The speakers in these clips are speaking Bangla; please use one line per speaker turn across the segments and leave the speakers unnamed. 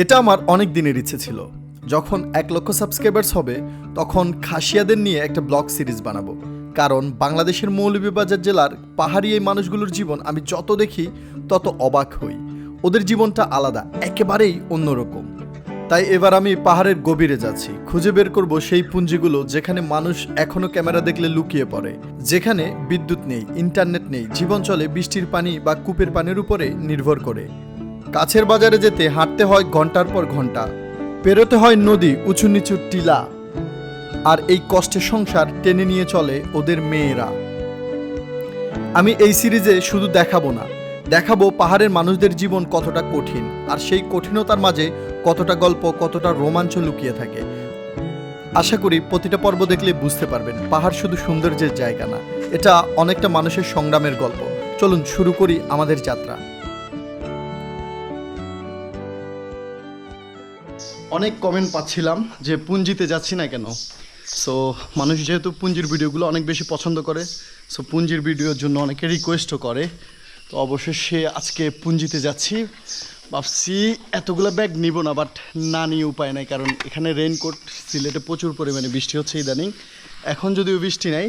এটা আমার অনেক দিনের ইচ্ছে ছিল। যখন এক লক্ষ সাবস্ক্রাইবার্স হবে, তখন খাসিয়াদের নিয়ে একটা ব্লগ সিরিজ বানাবো। কারণ বাংলাদেশের মৌলভীবাজার জেলার পাহাড়ি এই মানুষগুলোর জীবন আমি যত দেখি, তত অবাক হই। ওদের জীবনটা আলাদা, একেবারেই অন্যরকম। তাই এবার আমি পাহাড়ের গভীরে যাচ্ছি। খুঁজে বের করব সেই পুঞ্জিগুলো যেখানে মানুষ এখনও ক্যামেরা দেখলে লুকিয়ে পড়ে। যেখানে বিদ্যুৎ নেই ইন্টারনেট নেই, জীবন চলে বৃষ্টির পানি বা কূপের পানির উপরে নির্ভর করে। কাছের বাজারে যেতে হাঁটতে হয় ঘণ্টার পর ঘণ্টা, পেরোতে হয় নদী উঁচু নিচু টিলা, আর এই কষ্টের সংসার টেনে নিয়ে চলে ওদের মেয়েরা। আমি এই সিরিজে শুধু দেখাবো না, দেখাবো পাহাড়ের মানুষদের জীবন কতটা কঠিন, আর সেই কঠিনতার মাঝে কতটা গল্প, কতটা রোমাঞ্চ লুকিয়ে থাকে। আশা করি প্রতিটা পর্ব দেখলে বুঝতে পারবেন, পাহাড় শুধু সৌন্দর্যের জায়গা না, এটা অনেকটা মানুষের সংগ্রামের গল্প। চলুন শুরু করি আমাদের যাত্রা। অনেক কমেন্ট পাচ্ছিলাম যে পুঞ্জিতে যাচ্ছি না কেন? সো মানুষ যেহেতু পুঞ্জির ভিডিওগুলো অনেক বেশি পছন্দ করে সো পুঞ্জির ভিডিওর জন্য অনেকে রিকোয়েস্টও করে। তো অবশেষে আজকে পুঞ্জিতে যাচ্ছি। ভাবছি এতগুলো ব্যাগ নিব না বাট না নিয়ে উপায় নাই, কারণ এখানে রেইনকোট সিলেটে প্রচুর পরিমাণে বৃষ্টি হচ্ছে ইদানিং। এখন যদিও বৃষ্টি নাই,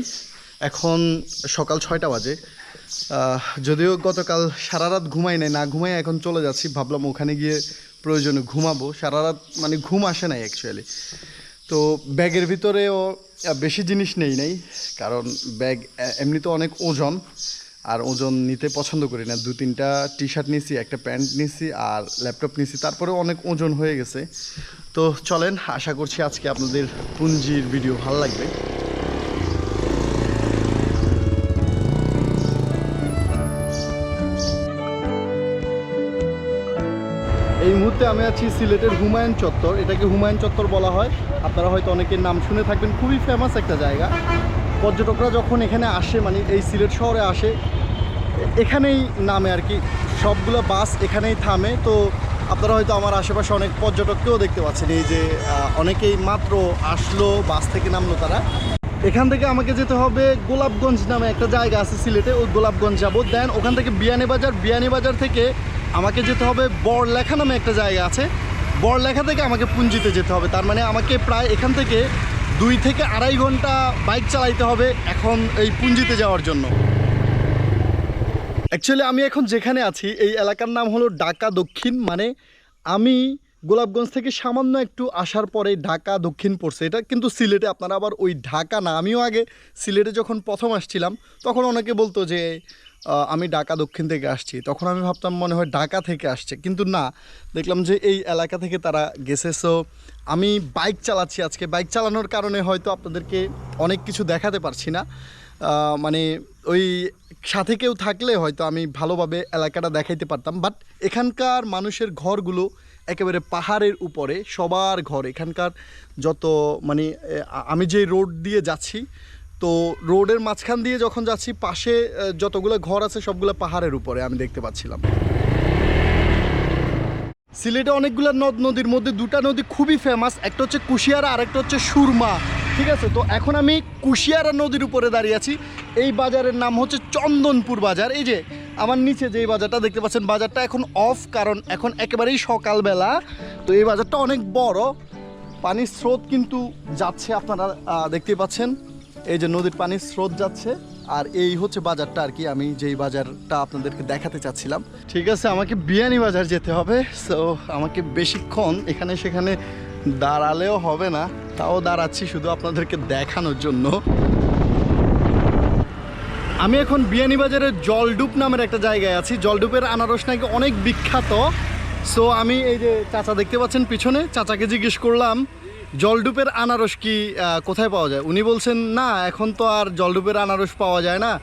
এখন সকাল ছয়টা বাজে। যদিও গতকাল সারা রাত ঘুমাই নাই, না ঘুমাই এখন চলে যাচ্ছি। ভাবলাম ওখানে গিয়ে প্রয়োজনে ঘুমাবো সারা রাত মানে ঘুম আসে নাই অ্যাকচুয়ালি তো ব্যাগের ভিতরেও বেশি জিনিস নেই নাই, কারণ ব্যাগ এমনি তো অনেক ওজন, আর ওজন নিতে পছন্দ করি না। দু তিনটা টি শার্ট নিছি, একটা প্যান্ট নিছি, আর ল্যাপটপ নিছি, তারপরেও অনেক ওজন হয়ে গেছে। তো চলেন, আশা করছি আজকে আপনাদের পুঞ্জির ভিডিও ভালো লাগবে। আমি আছি, সিলেটের হুমায়ুন চত্বর। এটাকে হুমায়ুন চত্বর বলা হয়। আপনারা হয়তো অনেকের নাম শুনে থাকবেন, খুবই ফেমাস একটা জায়গা। পর্যটকরা যখন এখানে আসে মানে এই সিলেট শহরে আসে, এখানেই নামে আর কি। সবগুলো বাস এখানেই থামে। তো আপনারা হয়তো আমার আশেপাশে অনেক পর্যটককেও দেখতে পাচ্ছেন। এই যে অনেকেই মাত্র আসলো, বাস থেকে নামলো তারা। এখান থেকে আমাকে যেতে হবে গোলাপগঞ্জ নামে একটা জায়গা আছে সিলেটে। ওই গোলাপগঞ্জ যাব। দেন ওখান থেকে বিয়ানীবাজার। বিয়ানীবাজার থেকে আমাকে যেতে হবে বড়লেখা নামে একটা জায়গা আছে। বড়লেখা থেকে আমাকে পুঞ্জিতে যেতে হবে। তার মানে আমাকে প্রায় এখান থেকে দুই থেকে আড়াই ঘণ্টা বাইক চালাইতে হবে এখন এই পুঞ্জিতে যাওয়ার জন্য। অ্যাকচুয়ালি আমি এখন যেখানে আছি, এই এলাকার নাম হলো ঢাকা দক্ষিণ। মানে আমি গোলাপগঞ্জ থেকে সামান্য একটু আসার পরে ঢাকা দক্ষিণ পড়ছে। এটা কিন্তু সিলেটে, আপনারা আবার ওই ঢাকা না আমিও আগে। সিলেটে যখন প্রথম আসছিলাম, তখন অনেকে বলতো যে আমি ঢাকা দক্ষিণ থেকে আসছি। তখন আমি ভাবতাম মনে হয় ঢাকা থেকে আসছে। কিন্তু না, দেখলাম যে এই এলাকা থেকে তারা গেছে। সো আমি বাইক চালাচ্ছি আজকে। বাইক চালানোর কারণে হয়তো আপনাদেরকে অনেক কিছু দেখাতে পারছি না। মানে ওই সাথে কেউ থাকলে হয়তো আমি ভালোভাবে এলাকাটা দেখাইতে পারতাম। বাট এখানকার মানুষের ঘরগুলো একেবারে পাহাড়ের উপরে, সবার ঘর। এখানকার যত মানে আমি যে রোড দিয়ে যাচ্ছি তো রোডের মাঝখান দিয়ে যখন যাচ্ছি, পাশে যতগুলো ঘর আছে সবগুলো পাহাড়ের উপরে আমি দেখতে পাচ্ছিলাম। সিলেটে অনেকগুলো নদ, নদীর মধ্যে দুটা নদী খুবই ফেমাস একটা হচ্ছে কুশিয়ারা আর একটা হচ্ছে সুরমা, ঠিক আছে? তো এখন আমি কুশিয়ারা নদীর উপরে দাঁড়িয়ে আছি। এই বাজারের নাম হচ্ছে চন্দনপুর বাজার। এই যে, আমার নিচে যে বাজারটা দেখতে পাচ্ছেন, বাজারটা এখন অফ কারণ এখন একেবারেই সকালবেলা। তো এই বাজারটা অনেক বড়। পানির স্রোত কিন্তু যাচ্ছে, আপনারা দেখতে পাচ্ছেন। এই যে নদীর পানির স্রোত যাচ্ছে, আর এই হচ্ছে বাজারটা আর কি, আমি যেই বাজারটা আপনাদেরকে দেখাতে চাচ্ছিলাম। ঠিক আছে, আমাকে বিয়ানি বাজার যেতে হবে সো আমাকে বেশিক্ষণ এখানে সেখানে দাঁড়ালেও হবে না, তাও দাঁড়াচ্ছি শুধু আপনাদেরকে দেখানোর জন্য। আমি এখন বিয়ানীবাজারের জলডুপ নামের একটা জায়গায় আছি, জলডুপের আনারস নাকি অনেক বিখ্যাত সো আমি এই যে চাচা দেখতে পাচ্ছেন পিছনে, চাচাকে জিজ্ঞেস করলাম জলডুপের আনারস কি কোথায় পাওয়া যায়? উনি বলছেন, না, এখন তো আর জলডুপের আনারস পাওয়া যায় না।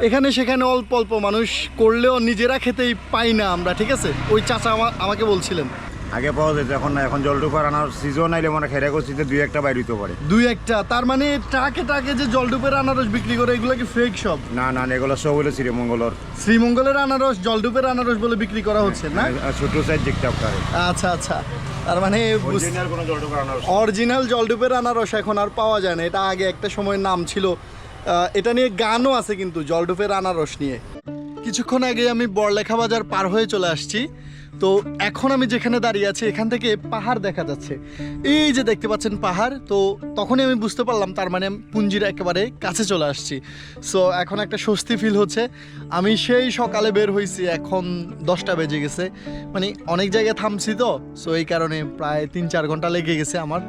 এখানে সেখানে অল্প অল্প মানুষ করলেও নিজেরা খেতেই পাই না আমরা, ঠিক আছে? ওই চাচা আমা- আমাকে বলছিলেন।
আগে পাওয়া যেত এখন না এখন জলটুকু আনার সিজন আইলে মনে খেরে করছিতে দুই একটা বাইর হইতে পারে।
দুই একটা তার মানে ট্রাকে ট্রাকে যে জলডুপের আনারস বিক্রি করে এগুলো কি ফেক সব?
না না না, এগুলো সব হলো শ্রীমঙ্গলর।
শ্রীমঙ্গলের আনারস জলডুপের আনারস বলে বিক্রি করা হচ্ছে না?
আর ছোট সাইজ দেখতে পারে
আচ্ছা আচ্ছা। তার মানে
অরিজিনাল কোনো জলটুকু আনার
অরিজিনাল জলডুপের আনারস এখন আর পাওয়া যায় না। এটা আগে একটা সময় নাম ছিল। আহ, এটা নিয়ে গানও আছে কিন্তু জলডুপের আনারস নিয়ে। কিছুক্ষণ আগে আমি বড়লেখা বাজার পার হয়ে চলে আসছি। তো এখন আমি যেখানে দাঁড়িয়ে আছি, এখান থেকে পাহাড় দেখা যাচ্ছে। এই যে দেখতে পাচ্ছেন পাহাড়, তো তখনই আমি বুঝতে পারলাম তার মানে পুঞ্জির একেবারে কাছে চলে আসছি। সো এখন একটা স্বস্তি ফিল হচ্ছে। আমি সেই সকালে বের হয়েছি এখন দশটা বেজে গেছে। মানে অনেক জায়গায় থামছি তো সো এই কারণে প্রায় তিন চার ঘণ্টা লেগে গেছে আমার।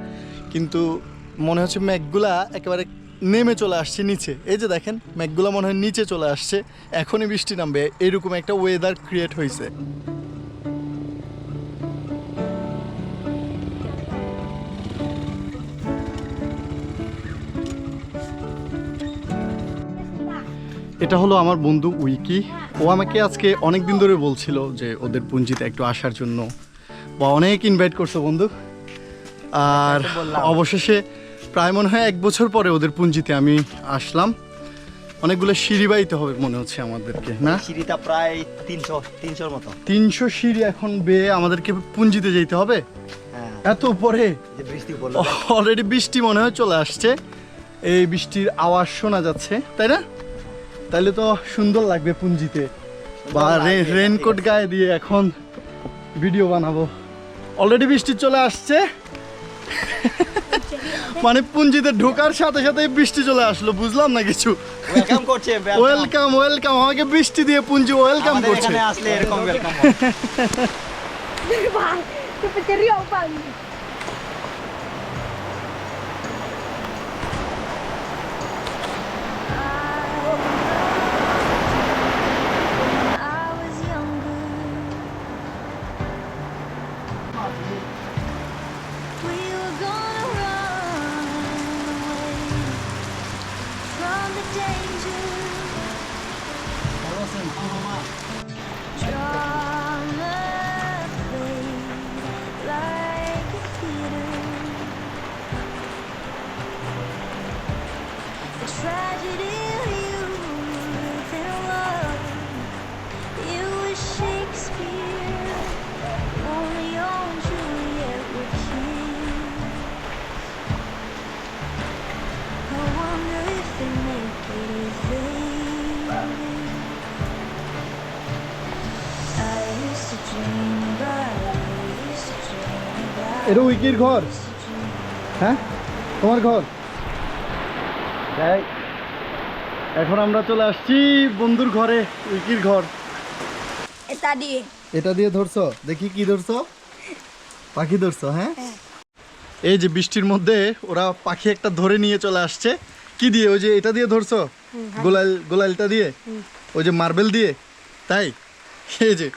কিন্তু মনে হচ্ছে ম্যাকগুলা একেবারে নেমে চলে আসছে নিচে। এই যে দেখেন ম্যাকগুলা মনে হয় নিচে চলে আসছে। এখনই বৃষ্টি নামবে। এরকম একটা ওয়েদার ক্রিয়েট হয়েছে এটা হলো আমার বন্ধু উইকি। ও আমাকে আজকে অনেক দিন ধরে বলছিল যে ওদের পুঞ্জিতে একটু আসার জন্য। বা অনেক ইনভাইট করছে বন্ধু। আর অবশেষে প্রায় মনে হয় এক বছর পরে ওদের পুঞ্জিতে আমি আসলাম। অনেকগুলো সিঁড়ি বাইতে হবে মনে হচ্ছে আমাদেরকে না?
সিঁড়িটা প্রায় তিনশো তিনশোর মতো।
তিনশো সিঁড়ি এখন বেয়ে আমাদেরকে পুঞ্জিতে যেতে হবে?
হ্যাঁ।
এত পরে
বৃষ্টি পড়ল
অলরেডি বৃষ্টি মনে হয় চলে আসছে। এই বৃষ্টির আওয়াজ শোনা যাচ্ছে তাই না? তাইলে তো সুন্দর লাগবে পুঞ্জিতে। বা রেনকোট গায়ে দিয়ে এখন ভিডিও বানাবো। অলরেডি বৃষ্টি চলে আসছে। মানে পুঞ্জিতে ঢোকার সাথে সাথে বৃষ্টি চলে আসলো বুঝলাম না কিছু?
ওয়েলকাম করছে
ওয়েলকাম ওয়েলকাম আমাকে বৃষ্টি দিয়ে পুঞ্জি ওয়েলকাম করছে।
আসলে এরকম ওয়েলকাম
এটা উইকির ঘর। হ্যাঁ? তোমার ঘর? এখন আমরা চলে আসছি বন্ধুর ঘরে উইকির ঘর।
Eh tadi.
এটা দিয়ে ধরছো? দেখি কি ধরছো? পাখি ধরছো হ্যাঁ? এই যে বৃষ্টির মধ্যে ওরা পাখি একটা ধরে নিয়ে চলে আসছে। কি দিয়ে? ওই যে এটা দিয়ে ধরছো? গোলাল গোলালটা দিয়ে? ওই যে মার্বেল দিয়ে? তাই? এই যে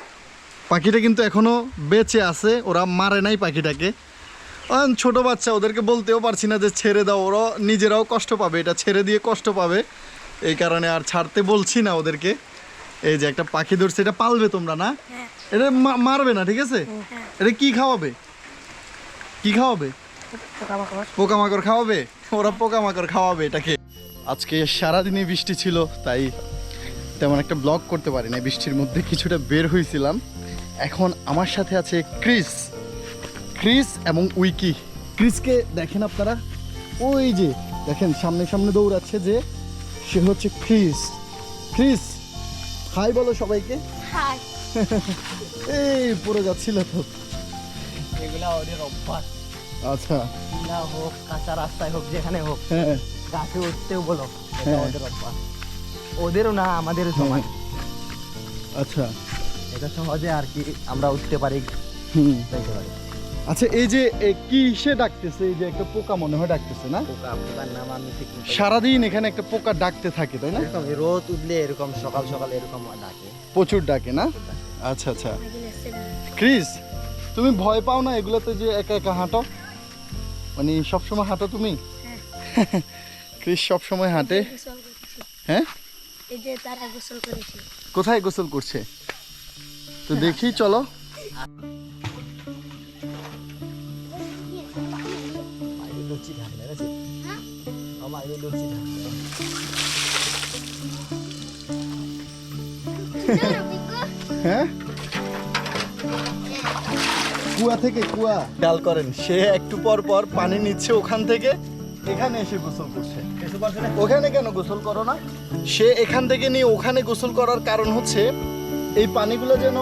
পাখিটা কিন্তু এখনও বেঁচে আছে ওরা মারে নাই পাখিটাকে। ছোট বাচ্চা ওদেরকে বলতেও পারছি না যে ছেড়ে দাও ওরা নিজেরাও কষ্ট পাবে এটা ছেড়ে দিয়ে কষ্ট পাবে। এই কারণে আর ছাড়তে বলছি না ওদেরকে। এই যে একটা পাখি ধরছে এটা পালবে তোমরা না? এটা মা- মারবে না ঠিক আছে? এটা কি খাওয়াবে? কি খাওয়াবে? পোকামাকড়। খাওয়াবে? ওরা পোকামাকড় খাওয়াবে এটাকে। আজকে সারাদিনে বৃষ্টি ছিল তাই তেমন একটা ব্লগ করতে পারি না বৃষ্টির মধ্যে কিছুটা বের হয়েছিলাম। এখন আমার সাথে আছে ক্রিস। ক্রিস এবং উইকি। ক্রিসকে দেখেন আপনারা? ওই যে দেখেন সামনে সামনে দৌড়াচ্ছে যে সে হচ্ছে ক্রিস। ক্রিস হাই বলো সবাইকে. এই পড়ে যাচ্ছিল তো।
এগুলা ওদের অভ্যাস।
আচ্ছা।
না হোক কাঁচা রাস্তায় হোক যেখানে হোক
হ্যাঁ।
গাছে উঠতেও বলো এটা
হ্যাঁ।
ওদের অভ্যাস। ওদেরও না আমাদেরও সমান।
আচ্ছা।
এটা সহজে আর কি আমরা উঠতে পারি।
হুম।
পারি।
আচ্ছা এই যে এ, কি ডাকতেছে? এই যে একটা পোকা মনে হয় ডাকতেছে না?
পোকা পোকার নাম আমি ঠিক
সারাদিন এখানে একটা পোকা ডাকতে থাকে তাই না?
এরকম রোদ উঠলে এরকম সকাল সকাল এরকম ডাকে।
প্রচুর ডাকে না? আচ্ছা আচ্ছা। ক্রিস তুমি ভয় পাও না এগুলোতে যে একা একা হাঁটো? মানে সবসময় হাঁটো তুমি? ক্রিস সবসময় হাঁটে। হ্যাঁ?
এই যে তারা গোসল করেছি।
কোথায় গোসল করছে? তো দেখি চলো।
আমার লুচি থাকলে
হ্যাঁ? কুয়া থেকে কুয়া। খেয়াল করেন সে একটু পর পর পানি নিচ্ছে ওখান থেকে। এখানে এসে গোসল করছে। ওখানে কেন গোসল করো না? সে এখান থেকে নিয়ে ওখানে গোসল করার কারণ হচ্ছে এই পানিগুলো যেন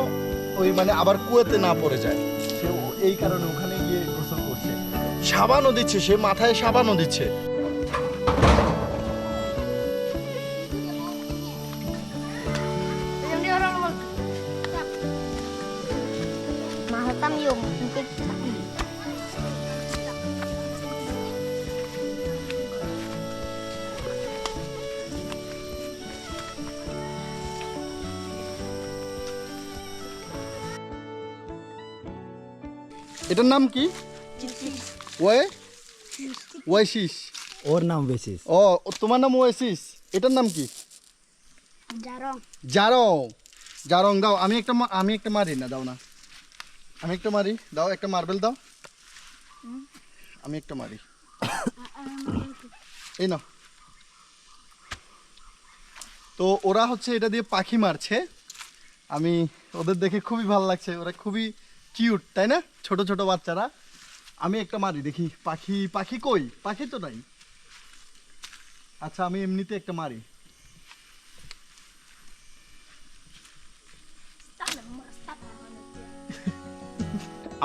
ওই মানে আবার কুয়াতে না পড়ে যায়। সে এই কারণে ওখানে গিয়ে গোসল করছে। সাবানও দিচ্ছে সে মাথায় সাবানও দিচ্ছে। এটার নাম কি? ওয়ে? ওয়াইশিস
ওর নাম বেশিস
ও তোমার নাম ওয়াইশিস এটার নাম কি. জারং। জারং দাও। আমি একটা মা- আমি একটা মারি না দাও না। আমি একটা মারি। দাও একটা মার্বেল দাও। আমি একটা মারি। এই নাও। তো ওরা হচ্ছে এটা দিয়ে পাখি মারছে। আমি ওদের দেখে খুবই ভালো লাগছে। ওরা খুবই কিউট তাই না? ছোট ছোট বাচ্চারা। আমি একটা মারি, দেখি। পাখি পাখি কই? পাখি তো নাই। আচ্ছা আমি এমনিতে একটা মারি।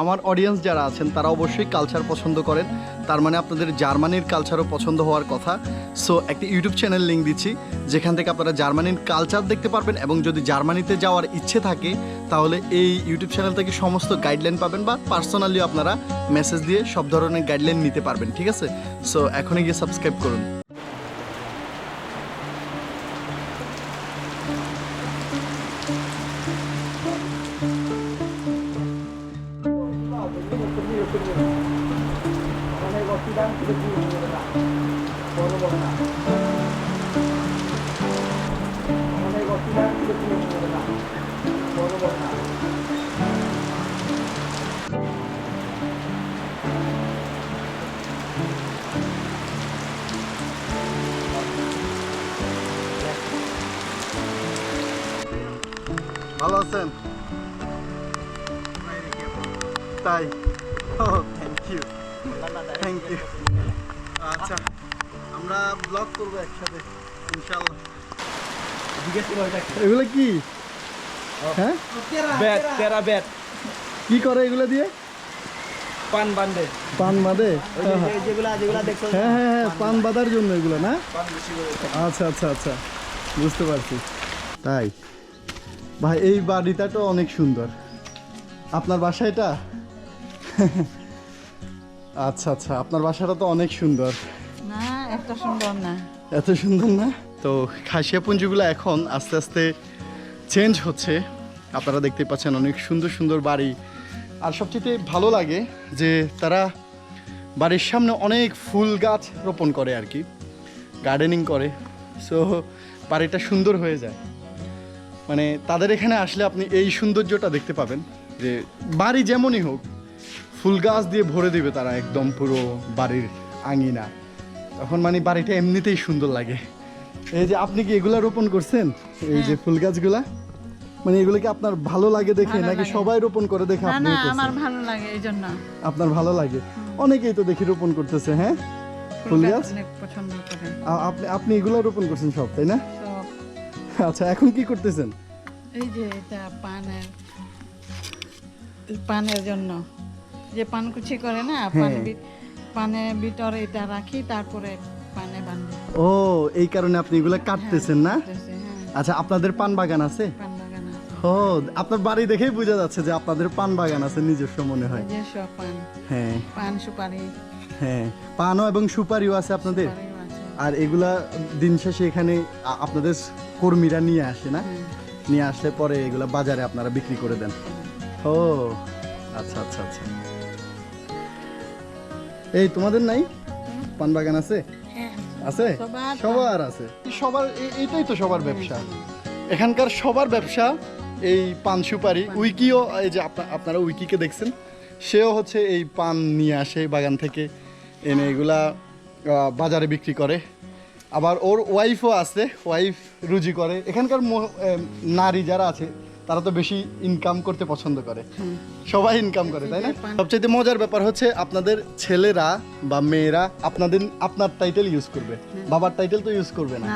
আমার অডিয়েন্স যারা আছেন, তারা অবশ্যই কালচার পছন্দ করেন। তার মানে আপনাদের জার্মানির কালচারও পছন্দ হওয়ার কথা। সো একটা ইউটিউব চ্যানেল লিঙ্ক দিচ্ছি, যেখান থেকে আপনারা জার্মানির কালচার দেখতে পারবেন এবং যদি জার্মানিতে যাওয়ার ইচ্ছে থাকে, তাহলে এই ইউটিউব চ্যানেল থেকে সমস্ত গাইডলাইন পাবেন বা পার্সোনালি আপনারা মেসেজ দিয়ে সব ধরনের গাইডলাইন নিতে পারবেন, ঠিক আছে? সো এখনই গিয়ে সাবস্ক্রাইব করুন। ভালো আছেন? তাই। থ্যাংক ইউ থ্যাংক ইউ আচ্ছা আমরা ব্লগ করব একসাথে ইনশাল্লাহ এগুলো কি? হ্যাঁ?
ব্যাট তেরা ব্যাট।
কি করে এগুলো দিয়ে?
পান বান্ধে
পান বাঁধে? হ্যাঁ হ্যাঁ হ্যাঁ পান বাঁধার জন্য এগুলো না? আচ্ছা আচ্ছা আচ্ছা। বুঝতে পারছি। তাই। ভাই এই বাড়িটা তো অনেক সুন্দর। আপনার বাসা এটা? আচ্ছা আচ্ছা আপনার বাসাটা তো অনেক সুন্দর।
না এত সুন্দর না।
এত সুন্দর না? তো খাসিয়া পুঞ্জিগুলো এখন আস্তে আস্তে চেঞ্জ হচ্ছে। আপনারা দেখতে পাচ্ছেন অনেক সুন্দর সুন্দর বাড়ি। আর সবচেয়ে ভালো লাগে যে তারা বাড়ির সামনে অনেক ফুল গাছ রোপণ করে আর কি। গার্ডেনিং করে। সো বাড়িটা সুন্দর হয়ে যায়। মানে তাদের এখানে আসলে আপনি এই সৌন্দর্যটা দেখতে পাবেন যে বাড়ি যেমনই হোক ফুল গাছ দিয়ে ভরে দিবে তারা একদম পুরো বাড়ির আঙিনা। তখন মানে বাড়িটা এমনিতেই সুন্দর লাগে। এই যে আপনি কি এগুলা রোপণ করছেন? এই যে ফুল গাছগুলা? মানে এগুলো কি আপনার ভালো লাগে দেখে নাকি সবাই রোপণ করে দেখে আপনি
না আমার ভালো লাগে এই জন্য।
আপনার ভালো লাগে? অনেকেই তো দেখি রোপণ করতেছে হ্যাঁ? ফুল গাছ
অনেক পছন্দ করে।
আপনি আপনি এগুলো রোপণ করছেন সব তাই না? আচ্ছা এখন কি করতেছেন?
এই যে এটা পানের পানের জন্য। যে পান কুচি করে না পান
হ্যাঁ।
বি- ভিতরে এটা রাখি তারপরে পানে বান্ধি।
ও এই কারণে আপনি এগুলো কাটতেছেন না?
হ্যাঁ।
আচ্ছা আপনাদের পান বাগান আছে?
পান
ও আপনার বাড়ি দেখেই বোঝা যাচ্ছে যে আপনাদের পান বাগান আছে নিজস্ব মনে হয়।
পান।
হ্যাঁ।
পান সুপারি।
হ্যাঁ পানও এবং সুপারিও আছে আপনাদের? আর এগুলা দিন শেষে এখানে আপনাদের কর্মীরা নিয়ে আসে না?
হ্যাঁ।
নিয়ে আসলে পরে এগুলা বাজারে আপনারা বিক্রি করে দেন। ও আচ্ছা আচ্ছা আচ্ছা। এই তোমাদের নাই? পান বাগান আছে? আছে?
সবার
সবার আছে। সবার এটাই তো সবার ব্যবসা। এখানকার সবার ব্যবসা এই পান সুপারি উইকিও এই যে আপনারা উইকিকে দেখছেন সেও হচ্ছে এই পান নিয়ে আসে বাগান থেকে এনে এগুলা আহ, বাজারে বিক্রি করে। আবার ওর ওয়াইফও আছে ওয়াইফ রুজি করে। এখানকার নারী যারা আছে তারা তো বেশি ইনকাম করতে পছন্দ করে। সবাই ইনকাম করে তাই না? সবচেয়ে মজার ব্যাপার হচ্ছে আপনাদের ছেলেরা বা মেয়েরা আপনাদের আপনার টাইটেল ইউজ করবে। বাবার টাইটেল তো ইউজ করবে না।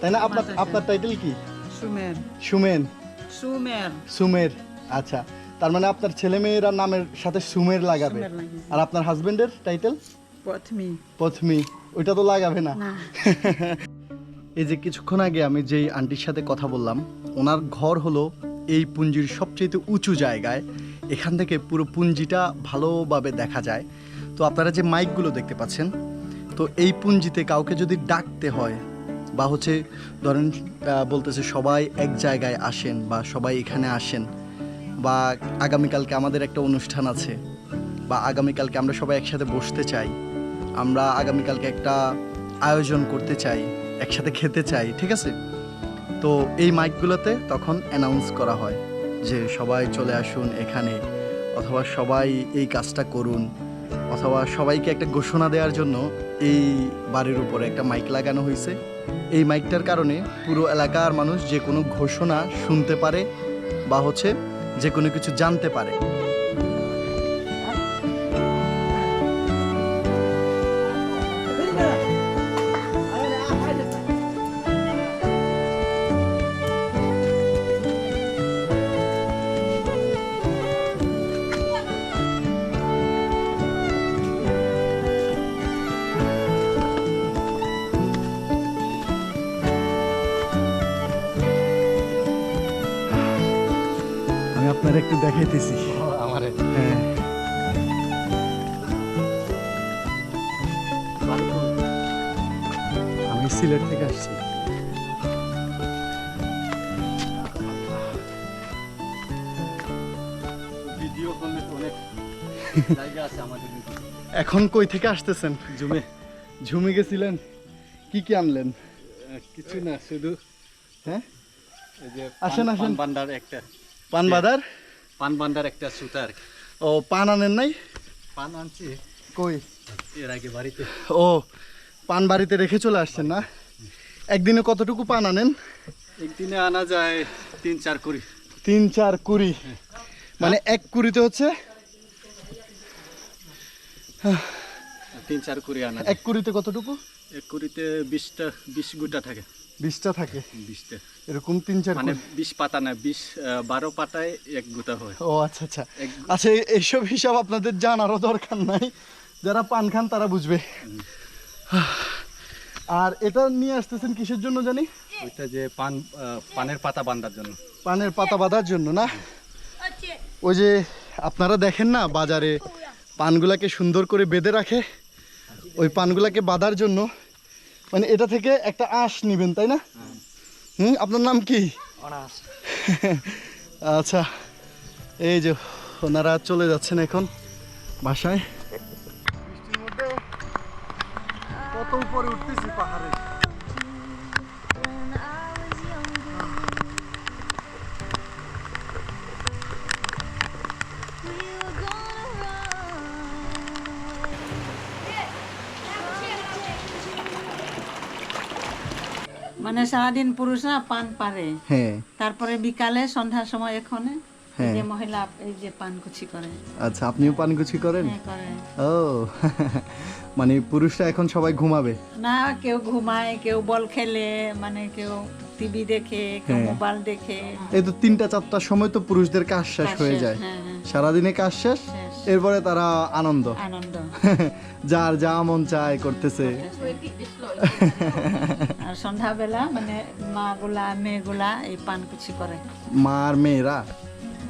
তাই না? আপনার আপনার টাইটেল কি?
সুমের
সুমেন।
সুমের
সুমের আচ্ছা। তার মানে আপনার ছেলে মেয়েরা নামের সাথে সুমের লাগাবে।
সুমের লাগাবে।
আর আপনার হাজবেন্ডের টাইটেল
প্রথমে
পথমি ওইটা তো লাগাবে না। এই যে কিছুক্ষণ আগে আমি যেই আন্টির সাথে কথা বললাম ওনার ঘর হলো এই পুঞ্জির সবচেয়ে উঁচু জায়গায়। এখান থেকে পুরো পুঞ্জিটা ভালোভাবে দেখা যায়। তো আপনারা যে মাইকগুলো দেখতে পাচ্ছেন তো এই পুঞ্জিতে কাউকে যদি ডাকতে হয় বা হচ্ছে ধরেন বলতেছে সবাই এক জায়গায় আসেন বা সবাই এখানে আসেন বা আগামীকালকে আমাদের একটা অনুষ্ঠান আছে বা আগামীকালকে আমরা সবাই একসাথে বসতে চাই আমরা আগামীকালকে একটা আয়োজন করতে চাই, একসাথে খেতে চাই, ঠিক আছে? তো এই মাইকগুলোতে তখন অ্যানাউন্স করা হয় যে সবাই চলে আসুন এখানে, অথবা সবাই এই কাজটা করুন, অথবা সবাইকে একটা ঘোষণা দেওয়ার জন্য এই বাড়ির উপরে একটা মাইক লাগানো হয়েছে। এই মাইকটার কারণে পুরো এলাকার মানুষ যে কোনো ঘোষণা শুনতে পারে বা হচ্ছে যে কোনো কিছু জানতে পারে। দেখাইতেছি
আমার।
হ্যাঁ। আমি সিলেট থেকে আসছি। এখন কই থেকে আসতেছেন?
ঝুমে।
ঝুমে গেছিলেন? কি কি আনলেন?
কিছু না শুধু
হ্যাঁ? আসেন, আসেন।
পান বান্ডার একটা।
পান বাদার?
পান বান্ডার একটা সুতার
ও পান আনেন নাই?
পান আনছি।
কই?
এর আগে বাড়িতে।
ও পান বাড়িতে রেখে চলে আসছেন না? একদিনে কতটুকু পান আনেন?
একদিনে আনা যায় তিন চার কুড়ি।
তিন চার কুড়ি? মানে এক কুড়িতে হচ্ছে?
তিন চার কুড়ি আনা
এক কুড়িতে কতটুকু?
এক কুড়িতে বিশটা বিশ গুটা থাকে।
বিশটা থাকে।
বিশটা।
এরকম তিন চার
মানে। বিশ পাতা না বিশ বারো পাতায় এক গুটা হয়।
ও আচ্ছা আচ্ছা। আচ্ছা এইসব হিসাব আপনাদের জানারও দরকার নাই। যারা পান খান তারা বুঝবে। আর এটা নিয়ে আসতেছেন কিসের জন্য জানি?
ওইটা যে পান পানের পাতা বান্ধার জন্য।
পানের পাতা বাঁধার জন্য না? ওই যে আপনারা দেখেন না বাজারে পানগুলাকে সুন্দর করে বেঁধে রাখে। ওই পানগুলাকে বাঁধার জন্য মানে এটা থেকে একটা আঁশ নিবেন তাই না? হুম আপনার নাম কি? আচ্ছা এই যে ওনারা চলে যাচ্ছেন এখন বাসায়। কত উপরে উঠতেছি পাহাড়ে।
মানে সারাদিন পুরুষরা পান পারে।
হ্যাঁ।
তারপরে বিকালে সন্ধ্যার সময় এখানে
হ্যাঁ।
যে মহিলা এই যে পান কুচি করে
আচ্ছা আপনিও করেন?
হ্যাঁ
ও মানে পুরুষরা এখন সবাই ঘুমাবে?
না কেউ ঘুমায় কেউ বল খেলে মানে কেউ টিভি দেখে কেউ
হ্যাঁ।
মোবাইল দেখে।
এই তো তিনটা চারটার সময় তো পুরুষদের কাজ শেষ হয়ে যায়।
হ্যাঁ, হ্যাঁ।
সারাদিনে কাজ শেষ?
শেষ।
এরপরে তারা আনন্দ?
আনন্দ।
যার যা মন চায় করতেছে।
আর সন্ধ্যাবেলা মানে মা গুলা মেয়েগুলা এই পান কুচি করে
মার মেয়েরা?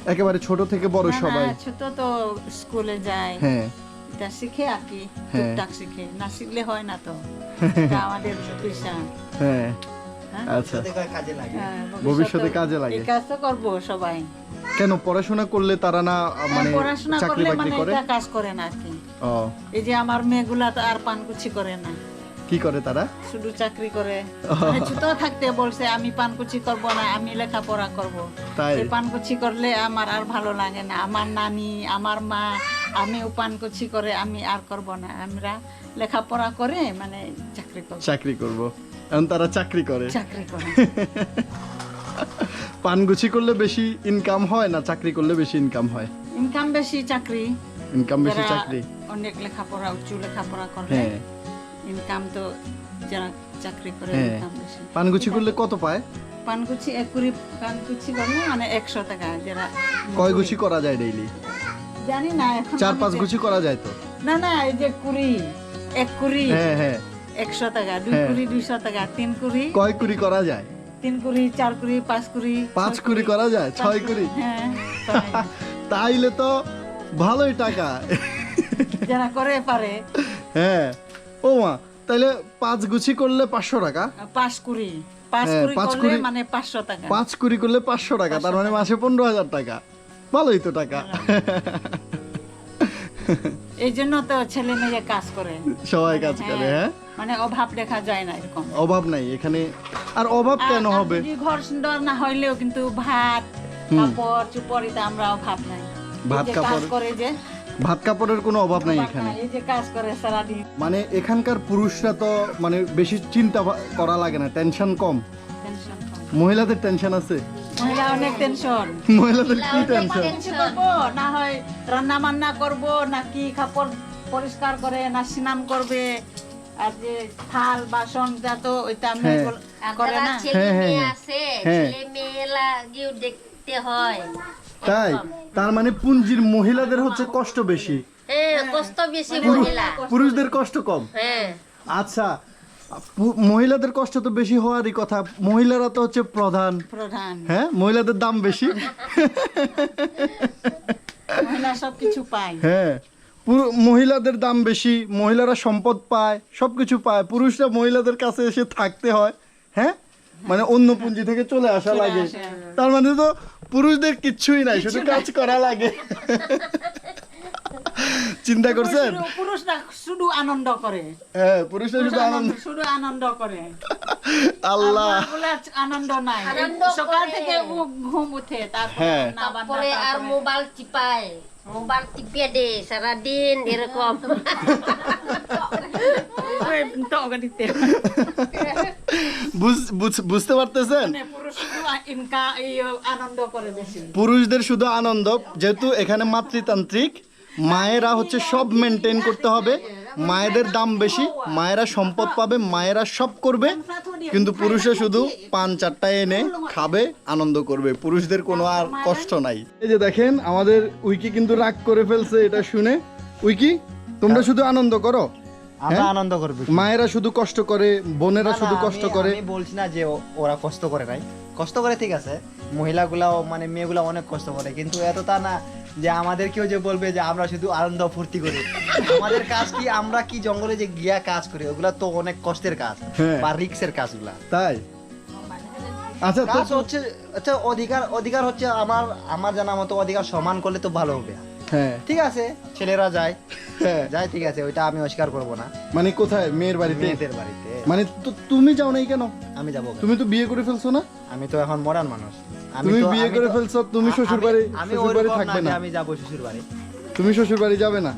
একেবারে ছোট থেকে বড় সবাই?
ছোট তো স্কুলে যায়।
হ্যাঁ।
এটা শিখে আর কি
হ্যাঁ।
টুকটাক শিখে। না শিখলে হয় না তো। আমাদের পেশা।
হ্যাঁ।
হ্যাঁ?
আচ্ছা।
কাজে লাগে?
হ্যাঁ,
ভবিষ্যতে কাজে লাগে।
এই কাজ তো করব সবাই।
কেন পড়াশোনা করলে তারা না মানে
পড়াশোনা
চাকরি
করলে
বাকরি
মানে
করে?
কাজ করে না আর কি।
ও।
এই যে আমার মেয়েগুলা তো আর পানকুচি করে না।
কি করে তারা?
শুধু চাকরি করে। ছোট থাকতে বলছে আমি পানকুচি করব না আমি লেখাপড়া করব।
তাই?
এই পানকুচি করলে আমার আর ভালো লাগে না। আমার নানি আমার মা আমিও পানকুচি করে আমি আর করব না। আমরা লেখাপড়া করে মানে চাকরি করব।
চাকরি করব। এখন তারা চাকরি করে।
চাকরি করে।
পানগুছি করলে বেশি ইনকাম হয় না চাকরি করলে বেশি ইনকাম হয়?
ইনকাম বেশি চাকরি।
ইনকাম বেশি চাকরি।
অনেক লেখাপড়া উঁচু লেখাপড়া করলে।
হ্যাঁ।
ইনকাম তো যারা চাকরি করে
হ্যাঁ।
ইনকাম বেশি
পানগুছি করলে কত পায়?
পানকুচি এক কুড়ি পানকুচি করলে মানে একশো টাকা যারা
কয় গুছি করা যায় ডেইলি
জানি না এখন
চার
আমি
পাঁচ
যে-
গুছি করা যায় তো?
না না এই যে কুড়ি এক কুড়ি
হ্যাঁ হ্যাঁ।
একশো টাকা দুই
হ্যাঁ।
কুড়ি দুইশো টাকা তিন কুড়ি।
কয় কুড়ি করা যায়?
তিন কুড়ি চার কুড়ি পাঁচ কুড়ি
পাঁচ
ছয়
কুড়ি। করা যায়? ছয় কুড়ি?
হ্যাঁ তাই।
তাইলে তো ভালোই টাকা।
যারা করে পারে।
হ্যাঁ। ও মা তাইলে পাঁচ গুছি করলে পাঁচশো টাকা?
পাঁচ কুড়ি। পাঁচ
হ্যাঁ,
কুড়ি মানে পাঁচশো টাকা।
পাঁচ কুড়ি করলে পাঁচশো টাকা তার মানে মাসে পনেরো হাজার টাকা। ভালোই তো টাকা।
এই জন্য তো ছেলে মেয়ে কাজ করে।
সবাই কাজ করে হ্যাঁ?
মানে অভাব দেখা যায় না এরকম।
অভাব নাই এখানে আর অভাব কেন হবে?
ঘর সুন্দর না হইলেও কিন্তু ভাত কাপড় চুপড় এটা আমরা অভাব নাই
ভাত, কাপড়-
করে যে
ভাত কাপড়ের কোনো অভাব নাই এখানে।
এই যে কাজ করে সারাদিন।
মানে এখানকার পুরুষরা তো মানে বেশি চিন্তা করা লাগে না টেনশন কম।
টেনশন কম।
মহিলাদের টেনশন আছে?
মহিলা অনেক টেনশন
মহিলাদের কি টেনশন
করব? না হয় রান্না বান্না করব নাকি কাপড় পরিষ্কার করে না স্নান করবে আর যে থাল বাসন যা তো ওইটা মেয়ে গুলো করে না?
ছেলে
হ্যাঁ, হ্যাঁ,
মেয়ে
হ্যাঁ।
আছে
হ্যাঁ।
ছেলে মেয়ে লাগিও দেখতে হয়।
তাই তার মানে পুঞ্জির মহিলাদের হচ্ছে কষ্ট বেশি।
হ্যাঁ কষ্ট বেশি মহিলা।
পুরুষদের কষ্ট কম।
হ্যাঁ।
আচ্ছা মহিলাদের কষ্ট তো বেশি হওয়ারই কথা। মহিলারা তো হচ্ছে প্রধান।
প্রধান।
হ্যাঁ মহিলাদের দাম বেশি।
মহিলা সব কিছু পায়।
হ্যাঁ মহিলাদের দাম বেশি মহিলারা সম্পদ পায় সব কিছু পায়। পুরুষরা মহিলাদের কাছে এসে থাকতে হয়। হ্যাঁ মানে অন্য পুঞ্জি থেকে চলে আসা। লাগে তার মানে তো পুরুষদের কিচ্ছুই নাই শুধু কাজ করা লাগে। চিন্তা করছেন?
শুধু- পুরুষরা শুধু আনন্দ করে।
হ্যাঁ পুরুষরা শুধু আনন্দ
শুধু আনন্দ করে।
আল্লাহ।
আনন্দ নাই। সকাল থেকে ঘুম উঠে তারপরে
হ্যাঁ।
আর মোবাইল চিপায় মোবাইল টিপিয়ে দে সারাদিন এরকম
ওই kan
বুঝ- বুঝ- বুঝতে পারতেছেন
পুরুষ শুধু আ- ইনকা এই আনন্দ করে বেশি
পুরুষদের শুধু আনন্দ যেহেতু এখানে মাতৃতান্ত্রিক মায়েরা হচ্ছে সব মেনটেন করতে হবে মায়েদের দাম বেশি মায়েরা সম্পদ পাবে মায়েরা সব করবে কিন্তু পুরুষে শুধু পান চারটা এনে খাবে আনন্দ করবে। পুরুষদের কোনো আর কষ্ট নাই। এই যে দেখেন আমাদের উইকি কিন্তু রাগ করে ফেলছে এটা শুনে। উইকি তোমরা শুধু আনন্দ করো
আমরা
হ্যাঁ?
আনন্দ করব
মায়েরা শুধু কষ্ট করে বোনেরা শুধু কষ্ট করে।
আমি বলছি না যে ওরা কষ্ট করে নাই। কষ্ট করে ঠিক আছে মহিলাগুলাও মানে মেয়েগুলা অনেক কষ্ট করে কিন্তু এত তা না যে আমাদেরকেও যে বলবে যে আমরা শুধু আনন্দ ফুর্তি করি। আমাদের কাজ কি? আমরা কি জঙ্গলে যে গিয়া কাজ করি ওগুলা তো অনেক কষ্টের কাজ
হ্যাঁ।
বা রিক্সের কাজগুলা।
তাই? আচ্ছা
কাজ হচ্ছে আচ্ছা অধিকার অধিকার হচ্ছে আমার আমার জানা মতো অধিকার সমান করলে তো ভালো হবে।
হ্যাঁ।
ঠিক আছে ছেলেরা যায়।
হ্যাঁ
যায় ঠিক আছে ওইটা আমি অস্বীকার করব না।
মানে কোথায়? মেয়ের বাড়িতে?
মেয়েদের বাড়িতে।
মানে তো তুমি যাও নাই কেন?
আমি যাব
তুমি তো বিয়ে করে ফেলছো না?
আমি তো এখন মডার্ন মানুষ। আমি
তুমি বিয়ে করে ফেলছো, তুমি শ্বশুর বাড়ি-
আমি
শ্বশুর বাড়ি থাকবে না।
আমি যাব শ্বশুর বাড়ি
তুমি শ্বশুর বাড়ি যাবে না?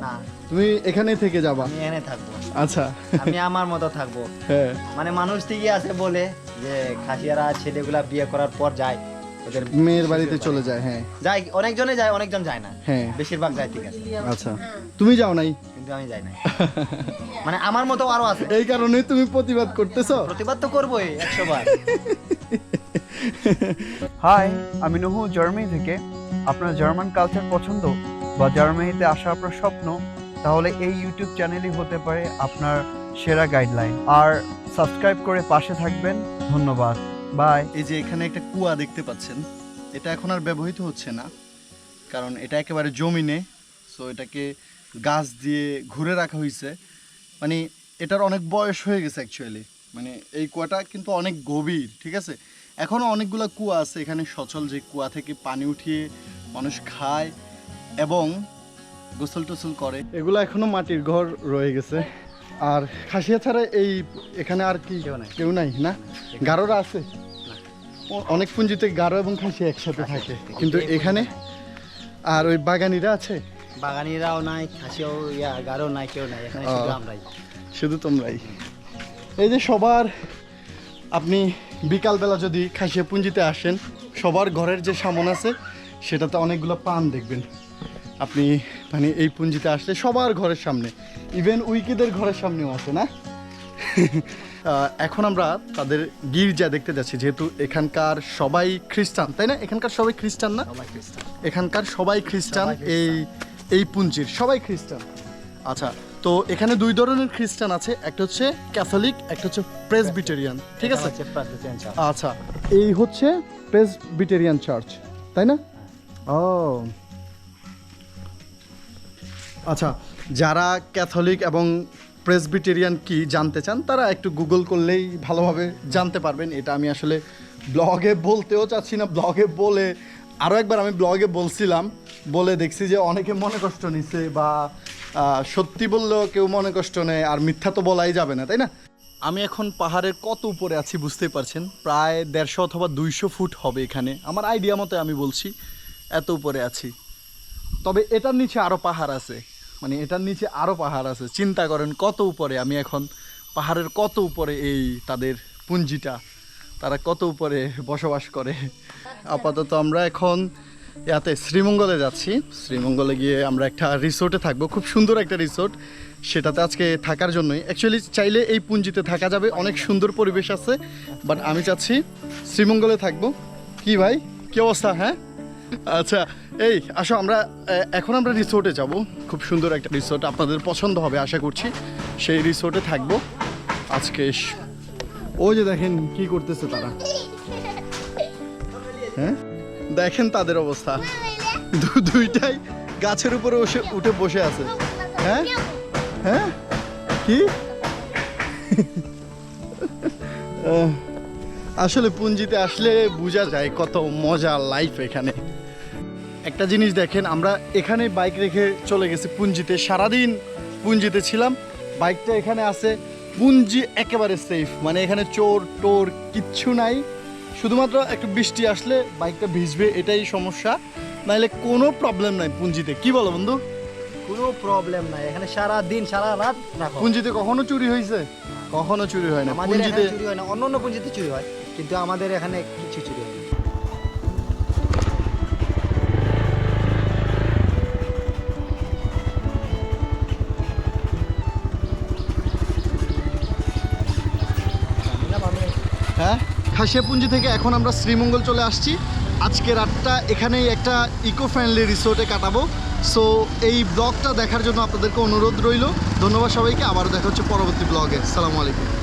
তুমি এখানেই থেকে যাবা?
আমি এখানে থাকব।
আচ্ছা।
আমি আমার মতো থাকব।
হ্যাঁ।
মানে মানুষ ঠিকই আছে বলে যে খাসিয়ারা ছেলেগুলা বিয়ে করার পর যায়। ওদের
মেয়ের বাড়িতে চলে যায় হ্যাঁ।
যায় অনেকজনে যায় অনেকজন যায় না।
হ্যাঁ।
বেশিরভাগ যায় ঠিক আছে।
আচ্ছা। তুমি যাও নাই?
কিন্তু আমি যাই না মানে আমার মতো আরও আছে।
এই কারণে তুমি প্রতিবাদ করতেছো?
প্রতিবাদ তো করবোই একশো বার
হাই আমি নহু জার্মানি থেকে। আপনার জার্মান কালচার পছন্দ বা জার্মানিতে আসা আপনার স্বপ্ন তাহলে এই ইউটিউব চ্যানেলই হতে পারে আপনার সেরা গাইডলাইন। আর সাবস্ক্রাইব করে পাশে থাকবেন। ধন্যবাদ। বাই
এই যে এখানে একটা কুয়া দেখতে পাচ্ছেন এটা এখন আর ব্যবহৃত হচ্ছে না কারণ এটা একেবারে জমিনে সো এটাকে গাছ দিয়ে ঘুরে রাখা হয়েছে। মানে এটার অনেক বয়স হয়ে গেছে অ্যাকচুয়ালি মানে এই কুয়াটা কিন্তু অনেক গভীর ঠিক আছে? এখনও অনেকগুলো কুয়া আছে এখানে সচল যে কুয়া থেকে পানি উঠিয়ে মানুষ খায় এবং গোসল টোসল করে। এগুলো এখনও মাটির ঘর রয়ে গেছে। আর খাসিয়া ছাড়া এই এখানে আর কি
কেউ নাই।
না? গারোরা আছে? অনেক পুঞ্জিতে গারো এবং খাসি একসাথে থাকে। কিন্তু এখানে আর ওই বাগানিরা আছে?
বাগানিরাও নাই খাসিও ইয়া গারো নাই কেউ নাই এখানে শুধু আমরাই।
শুধু তোমরাই। এই যে সবার আপনি বিকালবেলা যদি খাসিয়া পুঞ্জিতে আসেন সবার ঘরের যে সামন আছে সেটাতে অনেকগুলো পান দেখবেন। আপনি মানে এই পুঞ্জিতে আসলে সবার ঘরের সামনে ইভেন উইকিদের ঘরের সামনেও আছে না? এখন আমরা তাদের গির্জা দেখতে যাচ্ছি যেহেতু এখানকার সবাই খ্রিস্টান তাই না? এখানকার সবাই খ্রিস্টান না? এখানকার সবাই খ্রিস্টান এই এই পুঞ্জির সবাই খ্রিস্টান। আচ্ছা তো এখানে দুই ধরনের খ্রিস্টান আছে একটা হচ্ছে ক্যাথলিক একটা হচ্ছে প্রেসবিটেরিয়ান ঠিক আছে? আচ্ছা এই হচ্ছে প্রেসবিটেরিয়ান চার্চ তাই না? ও। আচ্ছা যারা ক্যাথলিক এবং প্রেসবিটেরিয়ান কি জানতে চান, তারা একটু গুগল করলেই ভালোভাবে জানতে পারবেন। এটা আমি আসলে ব্লগে বলতেও চাচ্ছি না, ব্লগে বলে আরও একবার আমি ব্লগে বলছিলাম, বলে দেখছি যে অনেকে মনে কষ্ট নিছে বা সত্যি বললেও কেউ মনে কষ্ট নেয়, আর মিথ্যা তো বলাই যাবে না, তাই না? আমি এখন পাহাড়ের কত উপরে আছি বুঝতেই পারছেন, প্রায় দেড়শো অথবা দুইশো ফুট হবে এখানে, আমার আইডিয়া মতো আমি বলছি, এত উপরে আছি। তবে এটার নিচে আরও পাহাড় আছে। মানে এটার নিচে আরও পাহাড় আছে। চিন্তা করেন কত উপরে, আমি এখন পাহাড়ের কত উপরে এই তাদের পুঞ্জিটা, তারা কত উপরে বসবাস করে। আপাতত আমরা এখন ইয়াতে শ্রীমঙ্গলে যাচ্ছি। শ্রীমঙ্গলে গিয়ে আমরা একটা রিসোর্টে থাকব। খুব সুন্দর একটা রিসোর্ট। সেটাতে আজকে থাকার জন্যই। অ্যাকচুয়ালি চাইলে এই পুঞ্জিতে থাকা যাবে। অনেক সুন্দর পরিবেশ আছে। বাট আমি চাচ্ছি শ্রীমঙ্গলে থাকব। কি ভাই? কি অবস্থা? হ্যাঁ? আচ্ছা এই, আসো, আমরা এখন আমরা রিসোর্টে যাব। খুব সুন্দর একটা রিসোর্ট আপনাদের পছন্দ হবে, আশা করছি। সেই রিসোর্টে থাকব। আজকে ওই যে দেখেন কি করতেছে তারা। হ্যাঁ? দেখেন তাদের অবস্থা। দুইটাই গাছের উপরে বসে, উঠে বসে আছে। হ্যাঁ? হ্যাঁ? কি? আসলে পুঞ্জিতে আসলে বোঝা যায় কত মজা লাইফ এখানে। একটা জিনিস দেখেন আমরা এখানে বাইক রেখে চলে গেছি পুঞ্জিতে। সারাদিন পুঞ্জিতে ছিলাম। বাইকটা এখানে আছে। পুঞ্জি একেবারে সেফ মানে এখানে চোর টোর কিচ্ছু নাই। শুধুমাত্র একটু বৃষ্টি আসলে বাইকটা ভিজবে এটাই সমস্যা। নাইলে কোনো প্রবলেম নাই পুঞ্জিতে। কি বলো বন্ধু?
কোনো প্রবলেম নাই। এখানে সারা দিন সারা রাত
পুঞ্জিতে কখনো চুরি হয়েছে? কখনো চুরি হয় না। পুঞ্জিতে
চুরি হয় না। অন্য অন্য পুঞ্জিতে চুরি হয়। কিন্তু আমাদের এখানে কিছু চুরি হয়
খাসিয়াপুঞ্জি থেকে এখন আমরা শ্রীমঙ্গল চলে আসছি। আজকে রাতটা এখানেই একটা ইকো ফ্রেন্ডলি রিসোর্টে কাটাবো। সো এই ব্লগটা দেখার জন্য আপনাদেরকে অনুরোধ রইল। ধন্যবাদ সবাইকে। আবারও দেখা হচ্ছে পরবর্তী ব্লগে সালামু আলাইকুম।